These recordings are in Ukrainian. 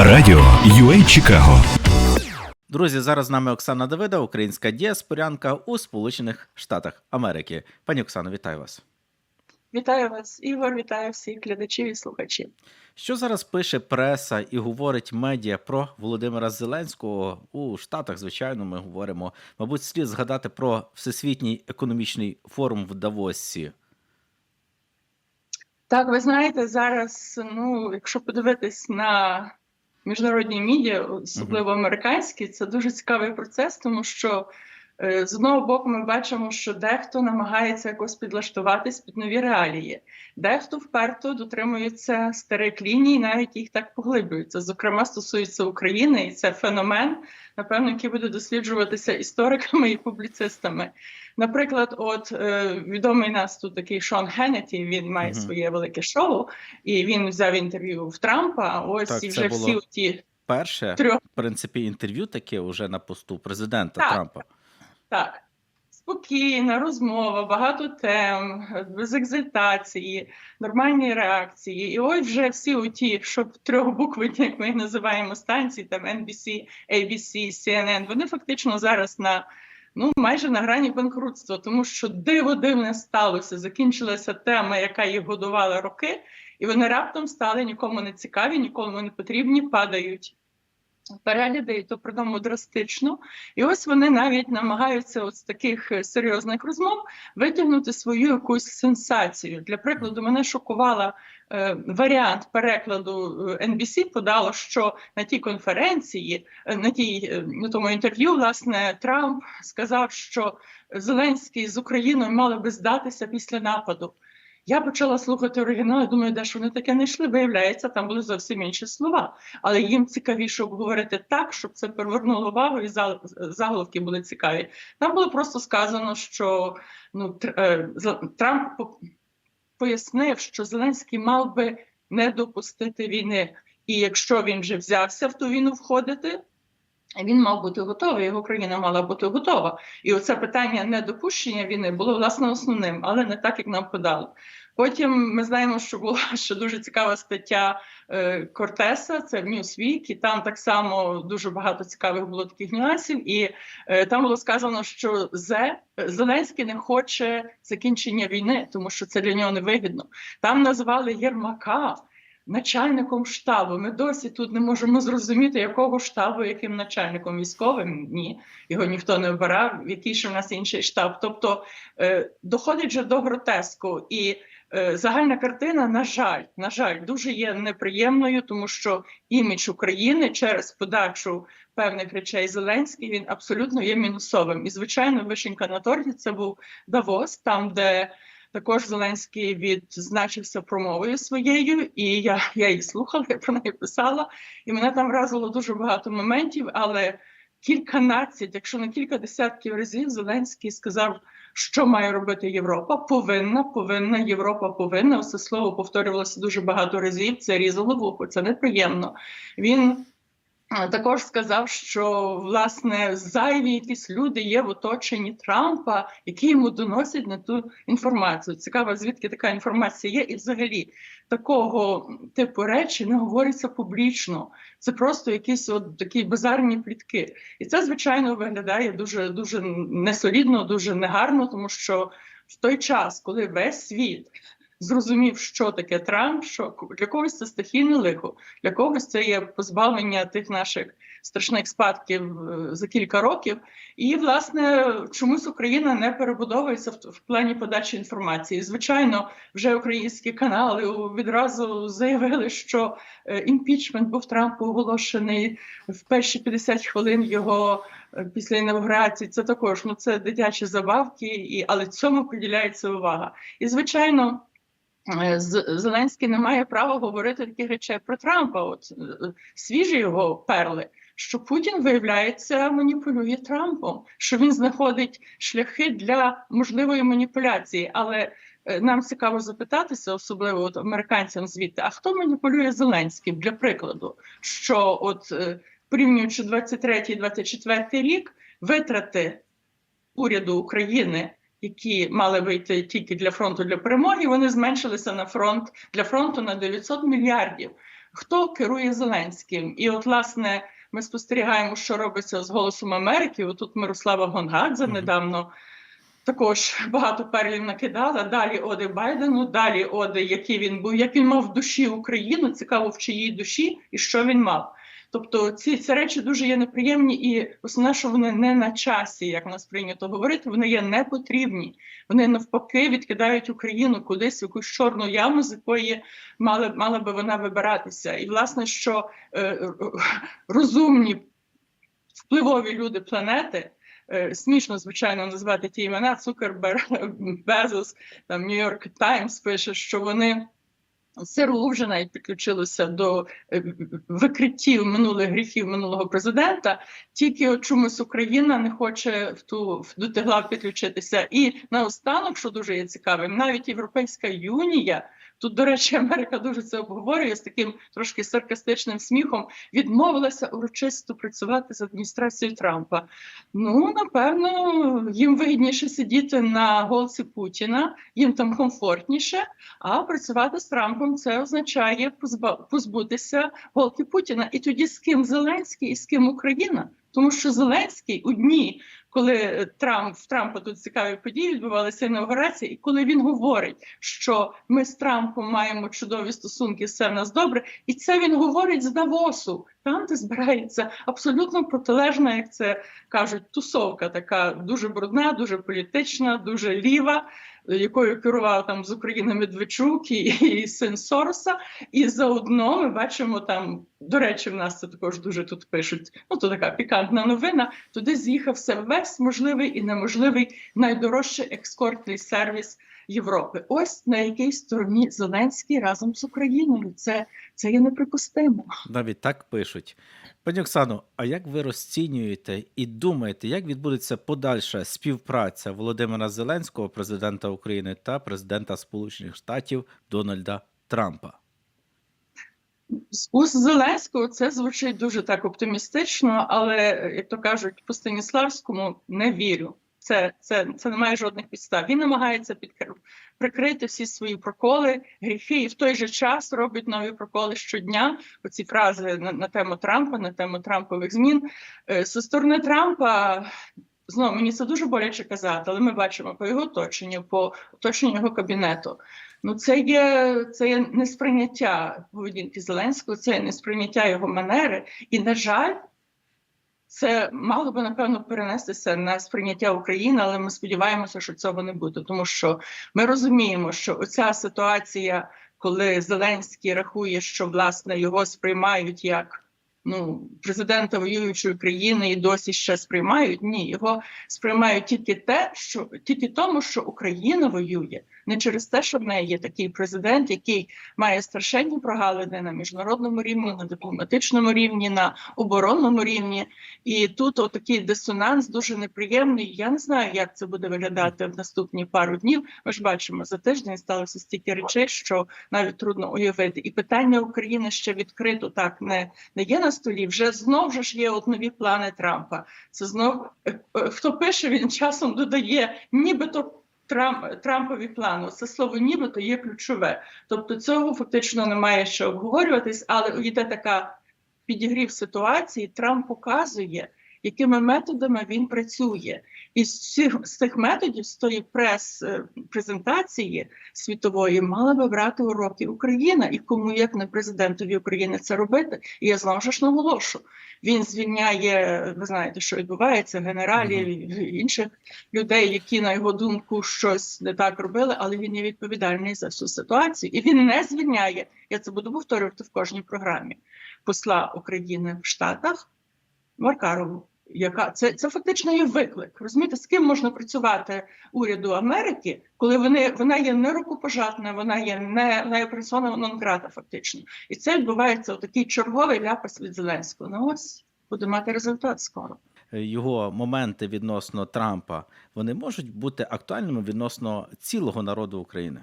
Радіо UA Чикаго. Друзі, зараз з нами Оксана Давида, українська діаспорянка у Сполучених Штатах Америки. Пані Оксано, вітаю вас. Вітаю вас, Ігор, вітаю всіх глядачів і слухачів. Що зараз пише преса і говорить медіа про Володимира Зеленського у Штатах? Звичайно, ми говоримо. Мабуть, слід згадати про всесвітній економічний форум в Давосі. Так, ви знаєте, зараз, ну, якщо подивитись на міжнародні медіа, особливо американські, це дуже цікавий процес, тому що е, з одного боку ми бачимо, що дехто намагається якось підлаштуватись під нові реалії, дехто вперто дотримується старих ліній, навіть їх так поглиблюється. Зокрема, стосується України, і це феномен, напевно, який буде досліджуватися істориками і публіцистами. Наприклад, от е, відомий нас тут такий Шон Геннеті, він має Мгм. своє велике шоу, і він взяв інтерв'ю в Трампа. Ось Так, і вже всі ті Перше, трьох в принципі, інтерв'ю таке уже на посту президента Так. Трампа. Так, спокійна розмова, багато тем, без екзальтації, нормальні реакції. І ось вже всі оті, що трьохбуквені, як ми їх називаємо станції, там NBC, ABC, CNN, вони фактично зараз на ну майже на грані банкрутства, тому що диво дивне сталося. Закінчилася тема, яка їх годувала роки, і вони раптом стали нікому не цікаві, нікому не потрібні, падають. Перегляди, і то притому драстично. І ось вони навіть намагаються от з таких е, серйозних розмов витягнути свою якусь сенсацію. Для прикладу, мене шокувала варіант перекладу е, NBC подало, що на тій конференції, е, на тій е, на тому інтерв'ю, власне, Трамп сказав, що Зеленський з Україною мали би здатися після нападу. Я почала слухати оригінал, думаю, де ж вони таке не йшли. Виявляється, там були зовсім інші слова. Але їм цікавіше обговорити так, щоб це привернуло увагу, і заголовки були цікаві. Там було просто сказано, що ну Тр- е, Трамп пояснив, що Зеленський мав би не допустити війни, і якщо він вже взявся в ту війну входити. Він мав бути готовий, його країна мала бути готова. І оце питання недопущення війни було власне основним, але не так, як нам подали. Потім ми знаємо, що була ще дуже цікава стаття е, Кортеса, це Newsweek, і там так само дуже багато цікавих було таких нюансів. І е, там було сказано, що Зе Зеленський не хоче закінчення війни, тому що це для нього невигідно. Там назвали Єрмака начальником штабу. Ми досі тут не можемо зрозуміти, якого штабу, яким начальником військовим. Ні, його ніхто не обирав, який ще в нас інший штаб. Тобто е, доходить же до гротеску і. Е, Загальна картина, на жаль, на жаль, дуже є неприємною, тому що імідж України через подачу певних речей Зеленський він абсолютно є мінусовим. І звичайно, вишенька на торті це був Давос, там де також Зеленський відзначився промовою своєю, і я, я її слухала, я про неї писала, і мене там вразило дуже багато моментів, але кільканадцять, якщо не кілька десятків разів, Зеленський сказав, що має робити Європа. Повинна, повинна, Європа повинна. Все слово повторювалося дуже багато разів. Це різало вухо, це неприємно. Він також сказав, що власне зайві якісь люди є в оточенні Трампа, які йому доносять на ту інформацію. Цікаво, звідки така інформація є, і взагалі такого типу речі не говориться публічно. Це просто якісь от такі базарні плітки. І це, звичайно, виглядає дуже дуже несолідно, дуже негарно, тому що в той час, коли весь світ зрозумів, що таке Трамп, що для когось це стихійне лихо, для когось це є позбавлення тих наших страшних спадків е, за кілька років. І, власне, чомусь Україна не перебудовується в, плані подачі інформації. Звичайно, вже українські канали відразу заявили, що е, імпічмент був Трампу оголошений в перші 50 хвилин його е, після інавгурації. Це також ну це дитячі забавки, і але цьому приділяється увага. І звичайно. Е, Зеленський не має права говорити таких речей про Трампа. От е, свіжі його перли, що Путін виявляється маніпулює Трампом, що він знаходить шляхи для можливої маніпуляції. Але е, нам цікаво запитатися, особливо от американцям звідти, а хто маніпулює Зеленським для прикладу, що от порівнюючи 23-24 рік, витрати уряду України. Які мали вийти тільки для фронту для перемоги, вони зменшилися на фронт для фронту на 900 мільярдів. хто керує Зеленським. І от, власне, ми спостерігаємо, що робиться з голосом Америки. Отут Мирослава Гонгадзе недавно також багато перлів накидала. Далі оди Байдену, далі оди, який він був, як він мав в душі Україну. Цікаво, в чиїй душі і що він мав. Тобто ці, ці речі дуже є неприємні, і основне, що вони не на часі, як нас прийнято говорити, вони є непотрібні. Вони навпаки відкидають Україну кудись в якусь чорну яму, з якої мала, мала би вона вибиратися. І власне, що е, е, розумні впливові люди планети. е, Смішно, звичайно, назвати ті імена Цукерберг, Безос, там Нью-Йорк Таймс пише, що вони СРУ вже навіть підключилося до е, викриттів минулих гріхів минулого президента. Тільки чомусь Україна не хоче в ту в до тигла підключитися. І наостанок, що дуже є цікавим, навіть Європейська Юнія. Тут, до речі, Америка дуже це обговорює з таким трошки саркастичним сміхом. Відмовилася урочисто працювати з адміністрацією Трампа. Ну, напевно, їм вигідніше сидіти на голці Путіна, їм там комфортніше. А працювати з Трампом це означає позбутися голки Путіна. І тоді з ким Зеленський і з ким Україна? Тому що Зеленський у дні, коли е, Трамп в Трампа тут цікаві події відбувалися інаугурації, і коли він говорить, що ми з Трампом маємо чудові стосунки, все в нас добре, і це він говорить з Давосу, там де збирається абсолютно протилежна, як це кажуть, тусовка, така дуже брудна, дуже політична, дуже ліва, якою керував там з України Медведчук і, і син Сороса. І заодно ми бачимо там, до речі, в нас це також дуже тут пишуть. Ну то така пікантна новина. Туди з'їхався весь можливий і неможливий найдорожчий екскортний сервіс Європи. Ось на якій стороні Зеленський разом з Україною. Це, це є неприпустимо. Навіть так пишуть. Пані Оксано, а як ви розцінюєте і думаєте, як відбудеться подальша співпраця Володимира Зеленського, президента України, та президента Сполучених Штатів Дональда Трампа? З уст Зеленського це звучить дуже так оптимістично, але як то кажуть, по Станіславському не вірю. Це, це, це не має жодних підстав. Він намагається підкр... прикрити всі свої проколи, гріхи, і в той же час робить нові проколи щодня. Оці фрази на, на тему Трампа, на тему Трампових змін. Е, Зі сторони Трампа знову мені це дуже боляче казати, але ми бачимо по його оточенню, по оточенню його кабінету. Ну, це є це є несприйняття поведінки Зеленського, це є несприйняття його манери. І, на жаль, це мало би напевно перенестися на сприйняття України, але ми сподіваємося, що цього не буде, тому що ми розуміємо, що оця ситуація, коли Зеленський рахує, що власне його сприймають як. Ну, президента воюючої країни і досі ще сприймають. Ні, його сприймають тільки те, що тільки тому, що Україна воює, не через те, що в неї є такий президент, який має страшенні прогалини на міжнародному рівні, на дипломатичному рівні, на оборонному рівні. І тут отакий дисонанс дуже неприємний. Я не знаю, як це буде виглядати в наступні пару днів. Ми ж бачимо за тиждень сталося стільки речей, що навіть трудно уявити. І питання України ще відкрито так не, не є на столі. Вже знов же ж є от нові плани Трампа. Це знов е, е, хто пише, він часом додає, нібито. Трамп Трампові плани. Це слово нібито є ключове. Тобто цього фактично немає що обговорюватись, але йде така підігрів ситуації. Трамп показує, якими методами він працює. І з цих, з цих методів, з тої прес-презентації світової, мала би брати уроки Україна. І кому як не президентові України це робити? І я знову ж наголошу. Він звільняє, ви знаєте, що відбувається, генералів інших людей, які на його думку щось не так робили, але він є відповідальний за всю ситуацію. І він не звільняє. Я це буду повторювати в кожній програмі посла України в Штатах Маркарову. Яка це це фактично є виклик? Розумієте, з ким можна працювати уряду Америки, коли вони вона є не рукопожатна, вона є не вона персона нон-грата, фактично, і це відбувається такий черговий ляпас від Зеленського. Ну ось буде мати результат скоро. Його моменти відносно Трампа вони можуть бути актуальними відносно цілого народу України.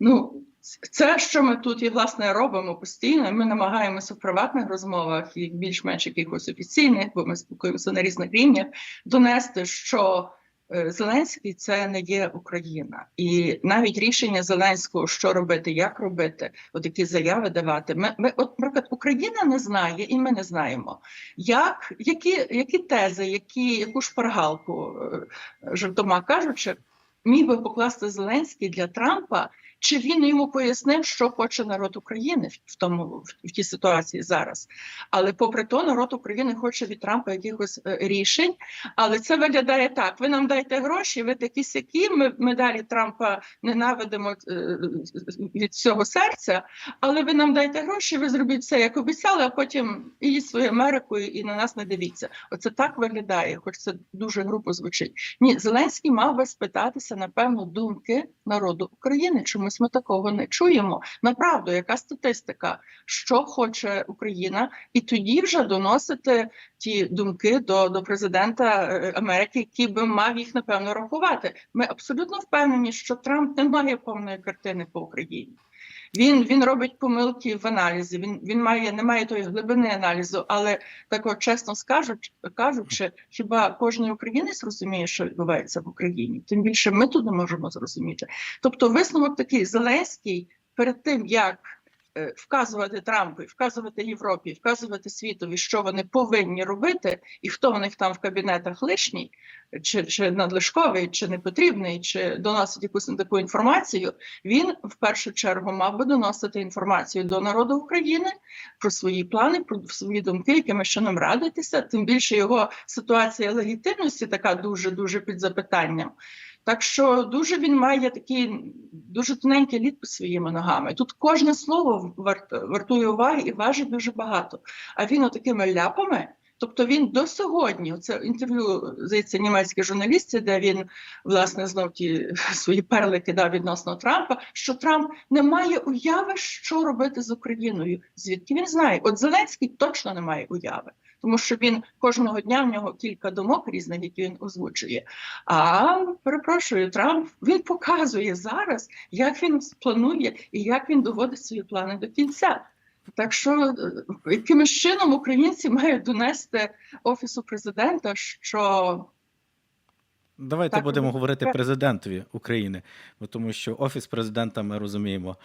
Ну, це, що ми тут і власне робимо постійно. Ми намагаємося в приватних розмовах і більш-менш якихось офіційних, бо ми спілкуємося на різних рівнях, донести, що е, Зеленський це не є Україна, і навіть рішення Зеленського, що робити, як робити, от які заяви давати. Ми, ми от, наприклад, Україна не знає, і ми не знаємо, як які, які тези, які яку шпаргалку, е, жартома кажучи, міг би покласти Зеленський для Трампа. Чи він йому пояснив, що хоче народ України в тому в, тій ситуації зараз? Але попри то, народ України хоче від Трампа якихось е, рішень. Але це виглядає так: ви нам дайте гроші, ви такі сякі. Ми, ми далі Трампа ненавидимо е, від всього серця. Але ви нам дайте гроші, ви зробіть все, як обіцяли, а потім ідіть свою Америку і, і на нас не дивіться. Оце так виглядає, хоч це дуже грубо звучить. Ні, Зеленський мав би спитатися напевно думки народу України. Чомусь ми такого не чуємо. Направду, яка статистика, що хоче Україна, і тоді вже доносити ті думки до, до президента е, Америки, який би мав їх напевно рахувати. Ми абсолютно впевнені, що Трамп не має повної картини по Україні. Він він робить помилки в аналізі. Він він має не має тої глибини аналізу, але також чесно скажуть, кажучи, хіба кожен українець розуміє, що відбувається в Україні? Тим більше ми тут не можемо зрозуміти. Тобто, висновок такий Зеленський перед тим як вказувати Трампу, вказувати Європі, вказувати світові, що вони повинні робити, і хто в них там в кабінетах лишній, чи, чи надлишковий, чи не потрібний, чи доносить якусь таку інформацію. Він в першу чергу мав би доносити інформацію до народу України про свої плани, про свої думки, якими чином радитися. Тим більше його ситуація легітимності така дуже дуже під запитанням. Так що дуже він має такий дуже тоненький лід під своїми ногами. Тут кожне слово варт, вартує уваги і важить дуже багато. А він отакими ляпами. Тобто він до сьогодні, це інтерв'ю здається німецькій журналістці, де він власне знов ті свої перли кидав відносно Трампа. Що Трамп не має уяви, що робити з Україною. Звідки він знає? От Зеленський точно не має уяви, тому що він кожного дня в нього кілька думок різних, які він озвучує. А перепрошую, Трамп він показує зараз, як він планує і як він доводить свої плани до кінця. Так що е, якимось чином українці мають донести офісу президента, що Давайте Так, будемо говорити президентові України, тому що офіс президента ми розуміємо.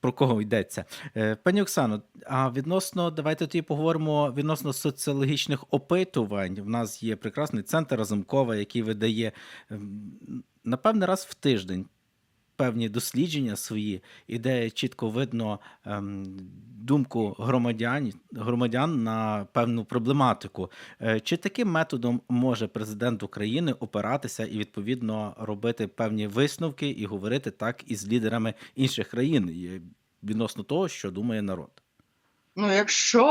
Про кого йдеться, Е, пані Оксано? А відносно давайте тоді поговоримо відносно соціологічних опитувань. У нас є прекрасний центр Разумкова, який видає ем, напевне раз в тиждень певні дослідження свої, і де чітко видно ем, думку громадян, громадян на певну проблематику. Е, Чи таким методом може президент України опиратися і відповідно робити певні висновки і говорити так із лідерами інших країн відносно того, що думає народ? ну, якщо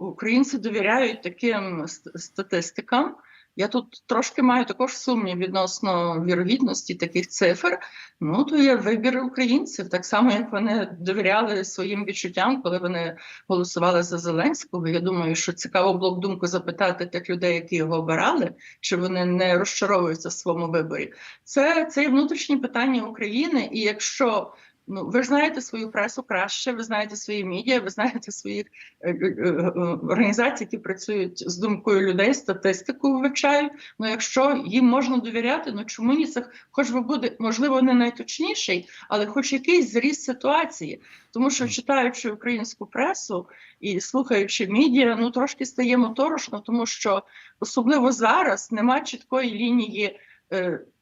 українці довіряють таким ст- статистикам, я тут трошки маю також сумнів відносно вірогідності таких цифр. Ну то є вибір українців, так само як вони довіряли своїм відчуттям, коли вони голосували за Зеленського. Я думаю, що цікаво було б думку запитати тих людей, які його обирали, чи вони не розчаровуються в своєму виборі. Це, це є внутрішні питання України, і якщо Ну, ви знаєте свою пресу краще, ви знаєте свої медіа, ви знаєте свої е, е, е, організації, які працюють з думкою людей, статистику вивчають. Ну, якщо їм можна довіряти, ну чому ні це хоч би буде, можливо, не найточніший, але хоч якийсь зріз ситуації. Тому що читаючи українську пресу і слухаючи медіа, ну трошки стає моторошно, тому що особливо зараз нема чіткої лінії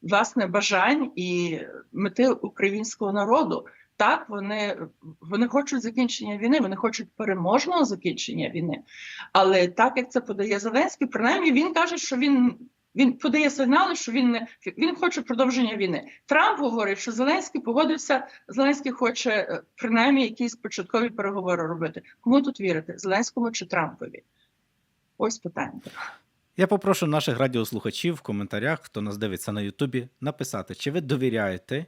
власне бажань і мети українського народу. Так, вони, вони хочуть закінчення війни, вони хочуть переможного закінчення війни. Але так як це подає Зеленський, принаймні він каже, що він. Він подає сигнали, що він не він хоче продовження війни. Трамп говорить, що Зеленський погодився. Зеленський хоче е, принаймні якісь початкові переговори робити. Кому тут вірити? Зеленському чи Трампові? Ось питання. Я попрошу наших радіослухачів в коментарях, хто нас дивиться на Ютубі, написати, чи ви довіряєте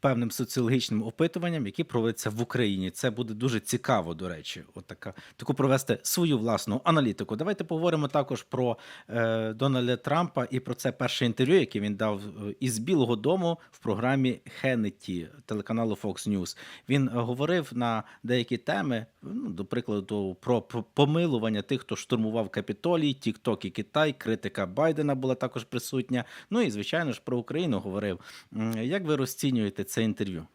певним соціологічним опитуванням, які проводяться в Україні. Це буде дуже цікаво, до речі, от така, таку провести свою власну аналітику. Давайте поговоримо також про е, Дональда Трампа і про це перше інтерв'ю, яке він дав е, із Білого Дому в програмі Хеннеті телеканалу Fox News. Він говорив на деякі теми, ну, до прикладу, про помилування тих, хто штурмував Капітолій, Тік-Ток і Китай, критика Байдена була також присутня. Ну і звичайно ж про Україну говорив. Як ви розцінюєте це інтерв'ю?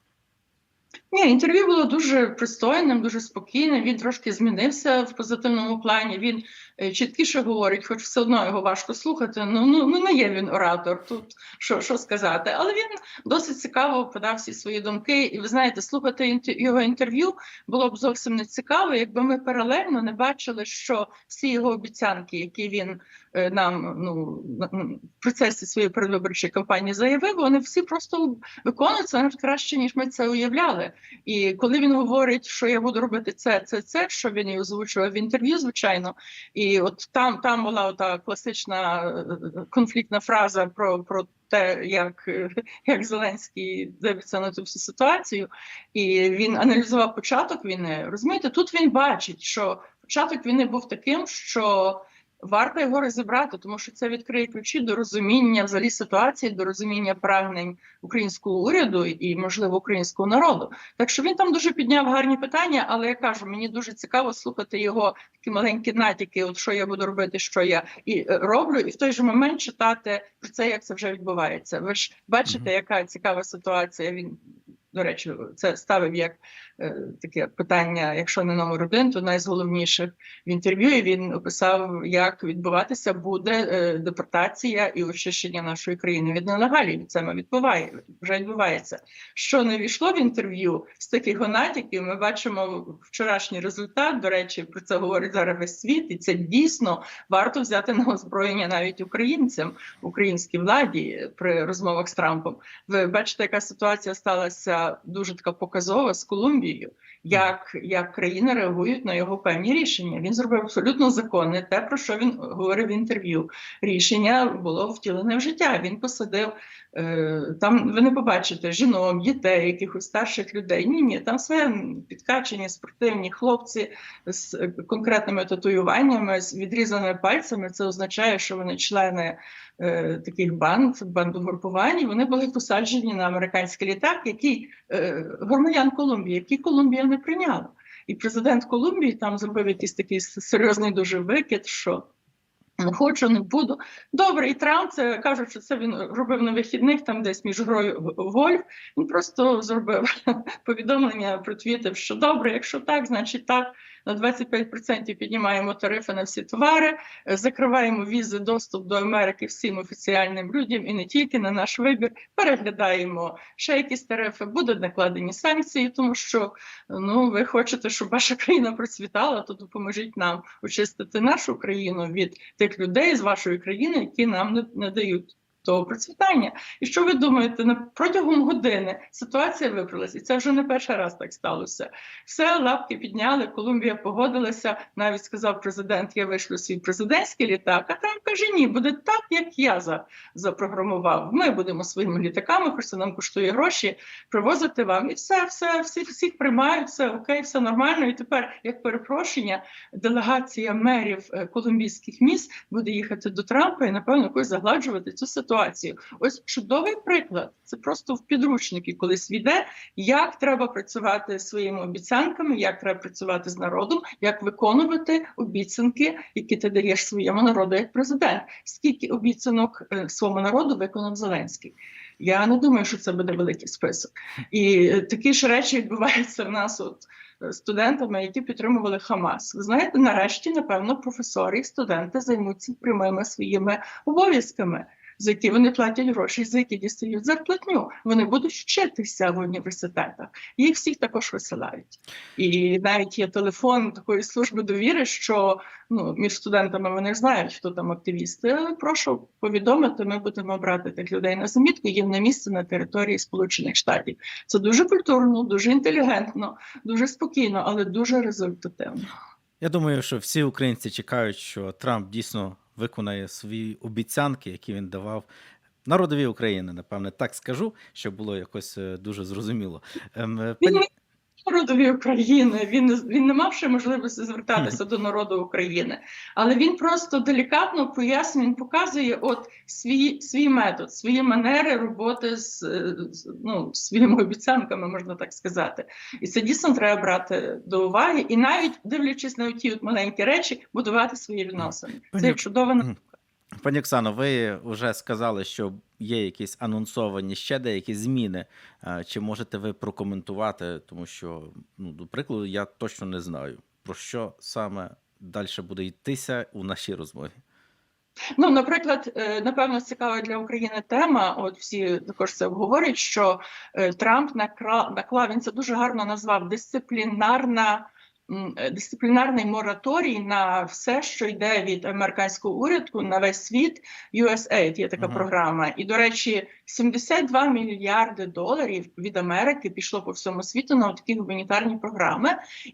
Ні, інтерв'ю було дуже пристойним, дуже спокійним. Він трошки змінився в позитивному плані. Він е, чіткіше говорить, хоч все одно його важко слухати. Ну ну, ну не є він оратор. Тут що, що сказати. Але він досить цікаво подав всі свої думки. І ви знаєте, слухати його інтерв'ю було б зовсім не цікаво, якби ми паралельно не бачили, що всі його обіцянки, які він е, нам ну в процесі своєї передвиборчої кампанії заявив, вони всі просто виконуються навіть краще, ніж ми це уявляли. І коли він говорить, що я буду робити це, це, це, що він і озвучував в інтерв'ю, звичайно. І от там, там була ота класична е, конфліктна фраза про, про те, як, як Зеленський дивиться на цю всю ситуацію, і він аналізував початок війни. Розумієте, тут він бачить, що початок війни був таким, що варто його розібрати, тому що це відкриє ключі до розуміння взагалі ситуації, до розуміння прагнень українського уряду і, можливо, українського народу. Так що він там дуже підняв гарні питання, але я кажу, мені дуже цікаво слухати його такі маленькі натяки, от що я буду робити, що я і е, роблю, і в той же момент читати про це, як це вже відбувається. Ви ж бачите, яка цікава ситуація. Він до речі, це ставив як е, таке питання, якщо не номер один, то найголовніших в інтерв'ю. І він описав, як відбуватися буде е, депортація і очищення нашої країни від нелегалів. Це ми відбуває вже відбувається. Що не війшло в інтерв'ю з таких натяків, ми бачимо вчорашній результат. До речі, про це говорить зараз весь світ, і це дійсно варто взяти на озброєння навіть українцям, українській владі при розмовах з Трампом. Ви бачите, яка ситуація сталася дуже така показова з Колумбією. Як, як країни реагують на його певні рішення? Він зробив абсолютно законне те, про що він говорив в інтерв'ю. Рішення було втілене в життя. Він посадив там. Ви не побачите жінок, дітей, якихось старших людей. Ні, ні, там все підкачені, спортивні хлопці з е, конкретними татуюваннями, з відрізаними пальцями. Це означає, що вони члени е, таких банд, бандугрупувань. і Вони були посаджені на американський літак, який е, громадян Колумбії, який Колумбія не прийняла. І президент Колумбії там зробив якийсь такий серйозний дуже викид, що не хочу, не буду. Добре, і Трамп це кажуть, що це він робив на вихідних, там десь між грою в в гольф. Він просто зробив повідомлення, протвітив, що добре, якщо так, значить так. На 25% піднімаємо тарифи на всі товари, закриваємо візи, доступ до Америки всім офіціальним людям і не тільки на наш вибір. Переглядаємо ще якісь тарифи, будуть накладені санкції, тому що ну ви хочете, щоб ваша країна процвітала, то допоможіть нам очистити нашу країну від тих людей з вашої країни, які нам не, не дають. Того процвітання, і що ви думаєте? На протягом години ситуація виправилася, і це вже не перший раз так сталося. Все лапки підняли. Колумбія погодилася. Навіть сказав президент: я вишлю свій президентський літак. А там каже: ні, буде так, як я за запрограмував. Ми будемо своїми літаками, це нам коштує гроші, привозити вам. І все, все, всі всіх приймають, все окей, все нормально. І тепер, як перепрошення, делегація мерів е, колумбійських міст буде їхати до Трампа і напевно якось загладжувати цю ситуацію. Ось чудовий приклад. Це просто в підручники колись віде, як треба працювати своїми обіцянками, як треба працювати з народом, як виконувати обіцянки, які ти даєш своєму народу як президент. Скільки обіцянок е, своєму народу виконав Зеленський? Я не думаю, що це буде великий список. І е, такі ж речі відбуваються в нас от е, студентами, які підтримували Хамас. Ви знаєте, нарешті, напевно, професори і студенти займуться прямими своїми обов'язками. За які вони платять гроші, за які дістають зарплатню. Вони будуть вчитися в університетах. Їх всіх також висилають. І навіть є телефон такої служби довіри, що ну між студентами вони знають, хто там активісти. Але прошу повідомити, ми будемо брати тих людей на замітку. Їм на місце на території Сполучених Штатів. Це дуже культурно, дуже інтелігентно, дуже спокійно, але дуже результативно. Я думаю, що всі українці чекають, що Трамп дійсно виконає свої обіцянки, які він давав Народові України, напевне, так скажу, щоб було якось е, дуже зрозуміло. Ем, е, Він пані... народові України. Він він не мав ще можливості звертатися до народу України, але він просто делікатно пояснює, він показує от свій свій метод, свої манери роботи з, ну, своїми обіцянками, можна так сказати. І це дійсно треба брати до уваги, і навіть дивлячись на ті от маленькі речі, будувати свої відносини. Це. Мгм. Пані Оксано, ви вже сказали, що є якісь анонсовані ще деякі зміни. Е, Чи можете ви прокоментувати? Тому що, ну, до прикладу, я точно не знаю, про що саме далі буде йтися у нашій розмові. Ну, наприклад, е, напевно, цікава для України тема. От всі також це обговорюють, що е, Трамп накра- наклав, він це дуже гарно назвав дисциплінарна. Е, Дисциплінарний мораторій на все, що йде від американського уряду на весь світ. USAID є така Ага. програма. І, до речі, 72 мільярди доларів від Америки пішло по всьому світу на такі гуманітарні програми.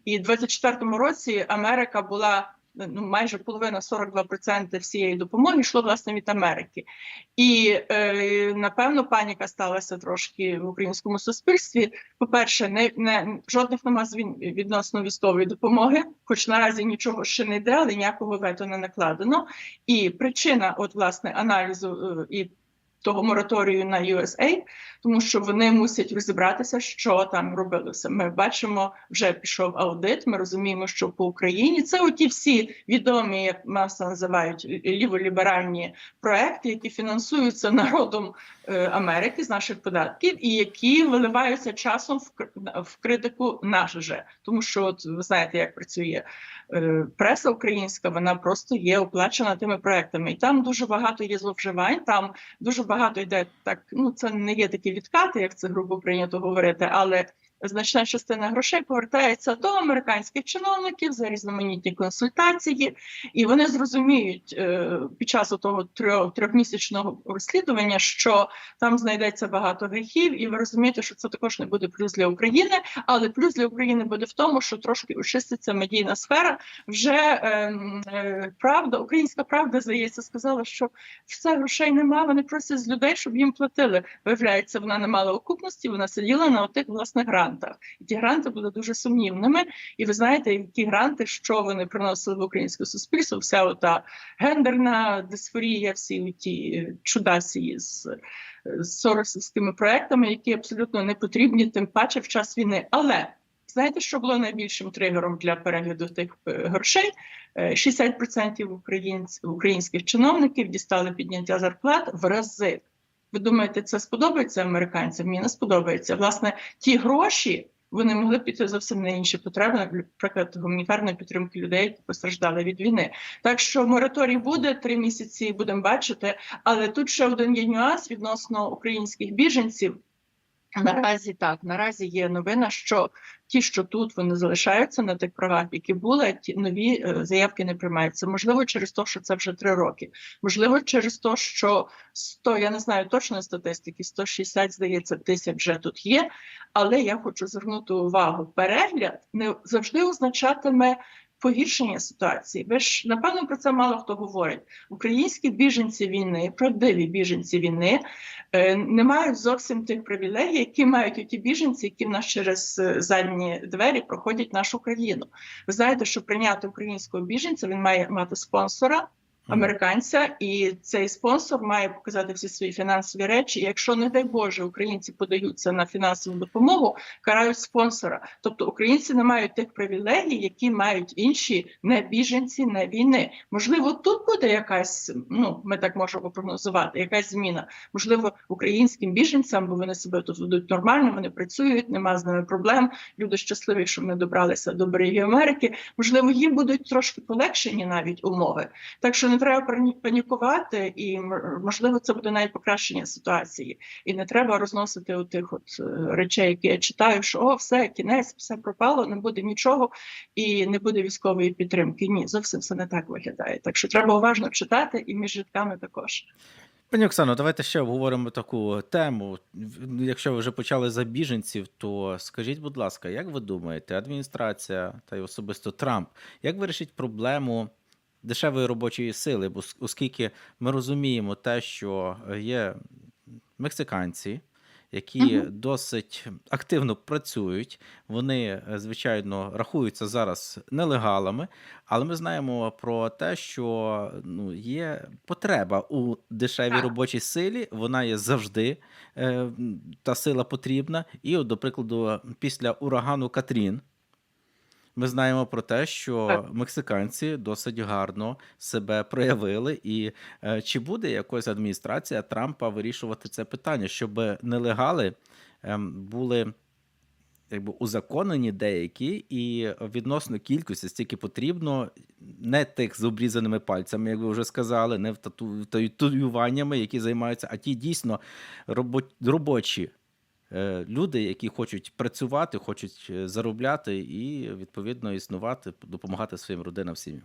І в 24-му році Америка була ну майже половина 42% всієї допомоги йшло власне від Америки. І е, напевно паніка сталася трошки в українському суспільстві. По-перше, не, не жодних нема відносно військової допомоги, хоч наразі нічого ще не йде, але ніякого вето не накладено. І причина, от власне, аналізу е, і того мораторію на USA, тому що вони мусять розібратися, що там робилося. Ми бачимо, вже пішов аудит. Ми розуміємо, що по Україні це оті всі відомі, як маса називають ліволіберальні проекти, які фінансуються народом Америки з наших податків, і які виливаються часом в критику наш же. Тому що, от ви знаєте, як працює е, преса українська, вона просто є оплачена тими проектами, і там дуже багато є зловживань. Там дуже багато йде так. Ну це не є такі відкати, як це грубо прийнято говорити, але. Значна частина грошей повертається до американських чиновників за різноманітні консультації, і вони зрозуміють е, під час того трьох трьохмісячного розслідування, що там знайдеться багато гріхів, і ви розумієте, що це також не буде плюс для України, але плюс для України буде в тому, що трошки очиститься медійна сфера. Вже е, е, правда, українська правда здається, сказала, що все грошей нема. Вони просять з людей, щоб їм платили. Виявляється, вона не мала окупності, вона сиділа на отих власних грантах. І ті гранти були дуже сумнівними. І ви знаєте, які гранти, що вони приносили в українське суспільство, вся ота гендерна дисфорія, всі ті чудасії з, з соросівськими проектами, які абсолютно не потрібні, тим паче в час війни. Але знаєте, що було найбільшим тригером для перегляду тих е, грошей? Е, 60% українців, українських чиновників дістали підняття зарплат в рази. Ви думаєте, це сподобається американцям? Мені не сподобається. Власне, ті гроші вони могли піти зовсім на інші потреби, наприклад, гуманітарної підтримки людей, які постраждали від війни. Так що мораторій буде три місяці, будемо бачити. Але тут ще один є нюанс відносно українських біженців. Наразі так, наразі є новина, що ті, що тут вони залишаються на тих правах, які були, ті нові е, заявки не приймаються. Можливо, через те, що це вже три роки. Можливо, через те, що 100, я не знаю точної статистики, 160, здається, тисяч вже тут є. Але я хочу звернути увагу: перегляд не завжди означатиме. Погіршення ситуації. Ви ж напевно про це мало хто говорить. Українські біженці війни, правдиві біженці війни, е, не мають зовсім тих привілегій, які мають ті біженці, які в нас через е, задні двері проходять нашу країну. Ви знаєте, що прийняти українського біженця він має мати спонсора. Американця, і цей спонсор має показати всі свої фінансові речі. Якщо, не дай Боже, українці подаються на фінансову допомогу, карають спонсора. Тобто українці не мають тих привілегій, які мають інші не біженці, не війни. Можливо, тут буде якась, ну ми так можемо прогнозувати, якась зміна. Можливо, українським біженцям, бо вони себе тут ведуть нормально, вони працюють, нема з ними проблем. Люди щасливі, що ми добралися до берегів Америки. Можливо, їм будуть трошки полегшені навіть умови. Так що не треба пані- панікувати, і можливо це буде навіть покращення ситуації. І не треба розносити тих от е, речей, які я читаю, що о, все, кінець, все пропало, не буде нічого і не буде військової підтримки. Ні, зовсім все не так виглядає. Так що треба уважно читати і між рядками також. Пані Оксано, давайте ще обговоримо таку тему. Якщо ви вже почали за біженців, то скажіть, будь ласка, як ви думаєте, адміністрація та й особисто Трамп, як вирішить проблему дешевої робочої сили, бо оскільки ми розуміємо те, що є мексиканці, які Мгм. досить активно працюють, вони, е, звичайно, рахуються зараз нелегалами, але ми знаємо про те, що ну, є потреба у дешевій робочій силі, вона є завжди е, та сила потрібна. І, от, до прикладу, після урагану Катрін. Ми знаємо про те, що мексиканці досить гарно себе проявили, і е, чи буде якось адміністрація Трампа вирішувати це питання, щоб нелегали ем, були якби узаконені деякі, і відносно кількості стільки потрібно не тих з обрізаними пальцями, як ви вже сказали, не в тату- татуюваннями, які займаються, а ті дійсно робо- робочі люди, які хочуть працювати, хочуть е, заробляти і відповідно існувати, допомагати своїм родинам сім'ям.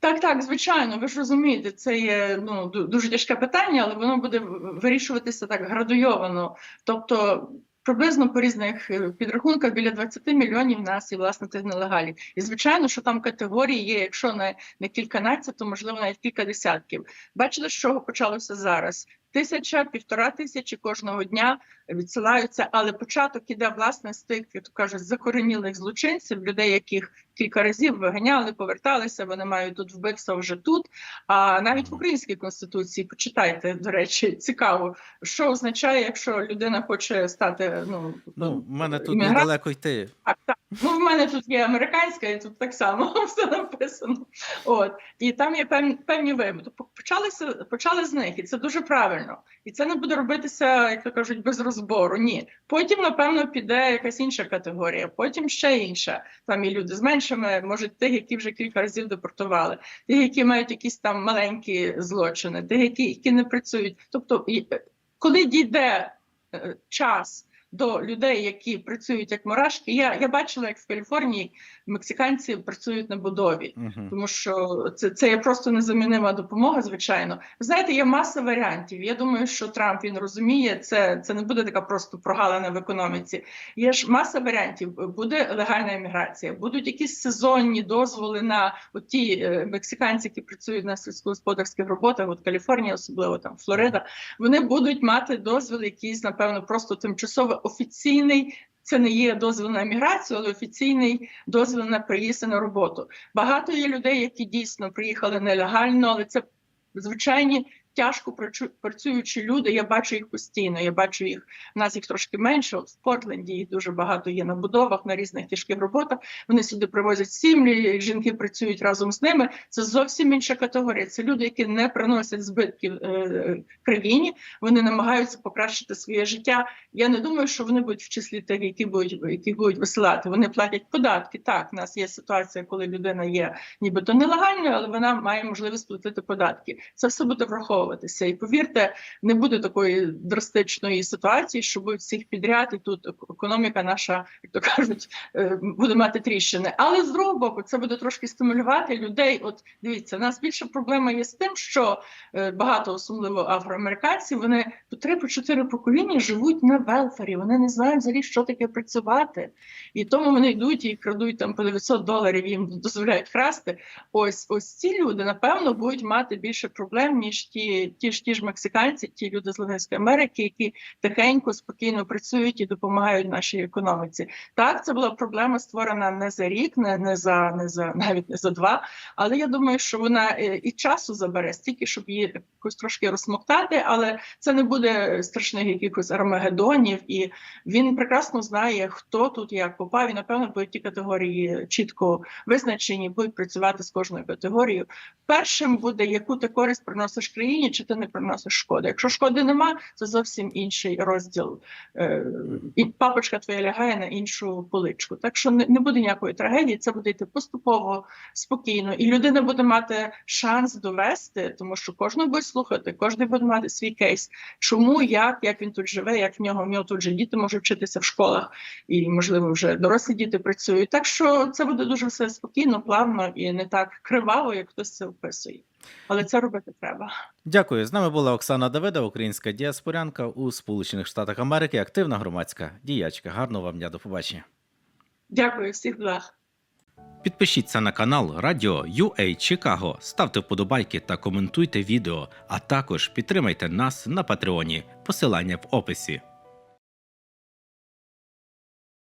Так, так, звичайно, ви ж розумієте, це є ну дуже тяжке питання, але воно буде вирішуватися так градуйовано. Тобто приблизно по різних е, підрахунках біля 20 мільйонів нас і власне тих нелегалів. І звичайно, що там категорії є, якщо не, не кільканадцять, то можливо навіть кілька десятків. Бачите, з чого почалося зараз? Тисяча, півтора тисячі кожного дня відсилаються, але початок іде власне з тих, як кажуть, закоренілих злочинців, людей, яких кілька разів виганяли, поверталися. Вони мають тут вбивство вже тут. А навіть в українській конституції почитайте, до речі, цікаво, що означає, якщо людина хоче стати ну, Ну, в мене тут іммігрант- недалеко йти. так, так. Ну, в мене тут є американська, і тут так само все написано. От і там є певні певні вимоги. Почалися почали з них, і це дуже правильно. І це не буде робитися, як то кажуть, без розбору. Ні. Потім, напевно, піде якась інша категорія, потім ще інша. Там і люди з меншими, можуть тих, які вже кілька разів депортували, тих, які мають якісь там маленькі злочини, тих, які, які не працюють. Тобто, е, коли дійде е, час до людей, які працюють як мурашки. Я, я бачила, як в Каліфорнії мексиканці працюють на будові, Угу. тому що це, це є просто незамінима допомога. Звичайно, ви знаєте, є маса варіантів. Я думаю, що Трамп він розуміє, це, це не буде така просто прогалина в економіці. Є ж маса варіантів. Буде легальна імміграція, будуть якісь сезонні дозволи на от ті е, мексиканці, які працюють на сільськогосподарських роботах, от Каліфорнія, особливо там Флорида. Вони будуть мати дозвіл, якийсь, напевно, просто тимчасово офіційний. Це не є дозвіл на міграцію, але офіційний дозвіл на приїзд на роботу. Багато є людей, які дійсно приїхали нелегально, але це звичайні тяжко працю- працюючі люди. Я бачу їх постійно. Я бачу їх. У нас їх трошки менше. В Портленді їх дуже багато є на будовах, на різних тяжких роботах. Вони сюди привозять сім'ї, жінки працюють разом з ними. Це зовсім інша категорія. Це люди, які не приносять збитків е, країні. Вони намагаються покращити своє життя. Я не думаю, що вони будуть в числі тих, які будуть які будуть висилати. Вони платять податки. Так, в нас є ситуація, коли людина є нібито нелегальною, але вона має можливість платити податки. Це все буде враховуватися. І повірте, не буде такої драстичної ситуації, що будуть всіх підряд, і тут економіка наша, як то кажуть, е, буде мати тріщини. Але з другого боку, це буде трошки стимулювати людей. От дивіться, у нас більша проблема є з тим, що е, багато, особливо афроамериканців, вони по три по чотири покоління живуть на велфері. Вони не знають взагалі, що таке працювати, і тому вони йдуть і крадуть там по 900 доларів. Їм дозволяють красти. Ось ось ці люди напевно будуть мати більше проблем ніж ті, ті ж ті ж мексиканці, ті люди з Латинської Америки, які тихенько, спокійно працюють і допомагають нашій економіці. Так, це була проблема створена не за рік, не, не за не за навіть не за два. Але я думаю, що вона е, і часу забере стільки, щоб її якось трошки розсмоктати, але це не буде страшних якихось армагеддонів, і він прекрасно знає, хто тут як попав. І напевно будуть ті категорії чітко визначені, будуть працювати з кожною категорією. Першим буде яку ти користь приносиш країні, чи ти не приносиш шкоди. Якщо шкоди нема, це зовсім інший розділ. Е, і папочка твоя лягає на іншу поличку. Так що не буде ніякої трагедії, це буде йти поступово, спокійно, і людина буде мати шанс довести, тому що кожного буде слухати, кожен буде мати свій кейс. Чому, як, як він тут живе, як в нього в нього тут же діти можуть вчитися в школах, і можливо вже дорослі діти працюють. Так що це буде дуже все спокійно, плавно і не так криваво, як хтось це описує. Але це робити треба. Дякую. З нами була Оксана Давида, українська діаспорянка у Сполучених Штатах Америки, активна громадська діячка. Гарного вам дня, до побачення. Дякую всіх благ. Підпишіться на канал Радіо UA Чикаго, ставте вподобайки та коментуйте відео, а також підтримайте нас на Патреоні. Посилання в описі.